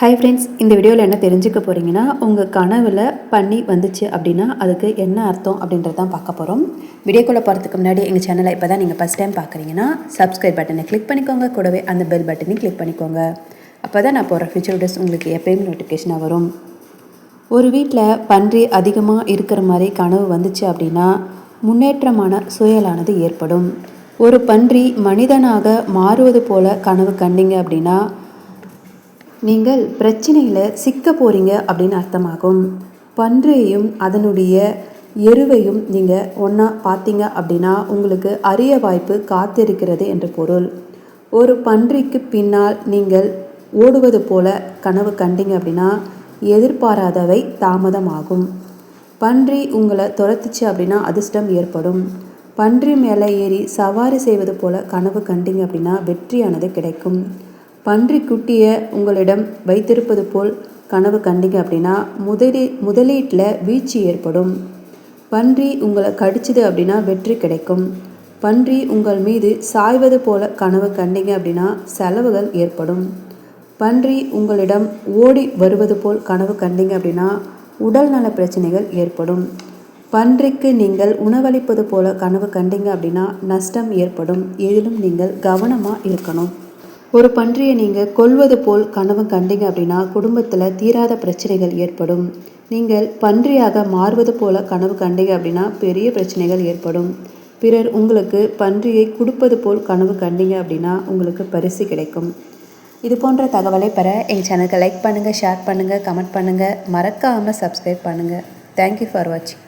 Hi friends இந்த வீடியோவில் என்ன தெரிஞ்சுக்க போகிறீங்கன்னா உங்கள் கனவில் பண்ணி வந்துச்சு அப்படின்னா அதுக்கு என்ன அர்த்தம் அப்படின்றது தான் பார்க்க போகிறோம் வீடியோக்குள்ளே போகிறதுக்கு முன்னாடி எங்கள் சேனலை இப்போ தான் நீங்கள் ஃபஸ்ட் டைம் பார்க்குறீங்கன்னா சப்ஸ்கிரைப் பட்டனை கிளிக் பண்ணிக்கோங்க. கூடவே அந்த பெல் பட்டனையும் கிளிக் பண்ணிக்கோங்க. அப்போ தான் நான் போகிற ஃபியூச்சர் வீடியோஸ் உங்களுக்கு எப்பயும் நோட்டிஃபிகேஷனாக வரும். ஒரு வீட்டில் பன்றி அதிகமாக இருக்கிற மாதிரி கனவு வந்துச்சு அப்படின்னா முன்னேற்றமான சூழலானது ஏற்படும். ஒரு பன்றி மனிதனாக மாறுவது போல கனவு கண்டிங்க அப்படின்னா நீங்கள் பிரச்சனையில் சிக்க போகிறீங்க அப்படின்னு அர்த்தமாகும். பன்றியையும் அதனுடைய எருவையும் நீங்கள் ஒன்றா பார்த்தீங்க அப்படின்னா உங்களுக்கு அரிய வாய்ப்பு காத்திருக்கிறது என்று பொருள். ஒரு பன்றிக்கு பின்னால் நீங்கள் ஓடுவது போல கனவு கண்டீங்க அப்படின்னா எதிர்பாராதவை தாமதமாகும். பன்றி உங்களை துரத்துச்சு அப்படின்னா அதிர்ஷ்டம் ஏற்படும். பன்றி மேலே ஏறி சவாரி செய்வது போல கனவு கண்டீங்க அப்படின்னா வெற்றியானது கிடைக்கும். பன்றி குட்டியை உங்களிடம் வைத்திருப்பது போல் கனவு கண்டீங்க அப்படின்னா முதலீ முதலீட்டில் வீழ்ச்சி ஏற்படும். பன்றி உங்களை கடிச்சது அப்படின்னா வெற்றி கிடைக்கும். பன்றி உங்கள் மீது சாய்வது போல கனவு கண்டீங்க அப்படின்னா செலவுகள் ஏற்படும். பன்றி உங்களிடம் ஓடி வருவது போல் கனவு கண்டீங்க அப்படின்னா உடல் நல பிரச்சனைகள் ஏற்படும். பன்றிக்கு நீங்கள் உணவளிப்பது போல கனவு கண்டீங்க அப்படின்னா நஷ்டம் ஏற்படும். எதிலும் நீங்கள் கவனமாக இருக்கணும். ஒரு பன்றியை நீங்கள் கொல்வது போல் கனவு கண்டீங்க அப்படின்னா குடும்பத்தில் தீராத பிரச்சனைகள் ஏற்படும். நீங்கள் பன்றியாக மாறுவது போல கனவு கண்டீங்க அப்படின்னா பெரிய பிரச்சனைகள் ஏற்படும். பிறர் உங்களுக்கு பன்றியை கொடுப்பது போல் கனவு கண்டீங்க அப்படின்னா உங்களுக்கு பரிசு கிடைக்கும். இது போன்ற தகவலை பெற எங்கள் சேனலுக்கு லைக் பண்ணுங்கள் ஷேர் பண்ணுங்கள் கமெண்ட் பண்ணுங்கள் மறக்காமல் சப்ஸ்கிரைப் பண்ணுங்கள் தேங்க்யூ ஃபார் வாட்சிங்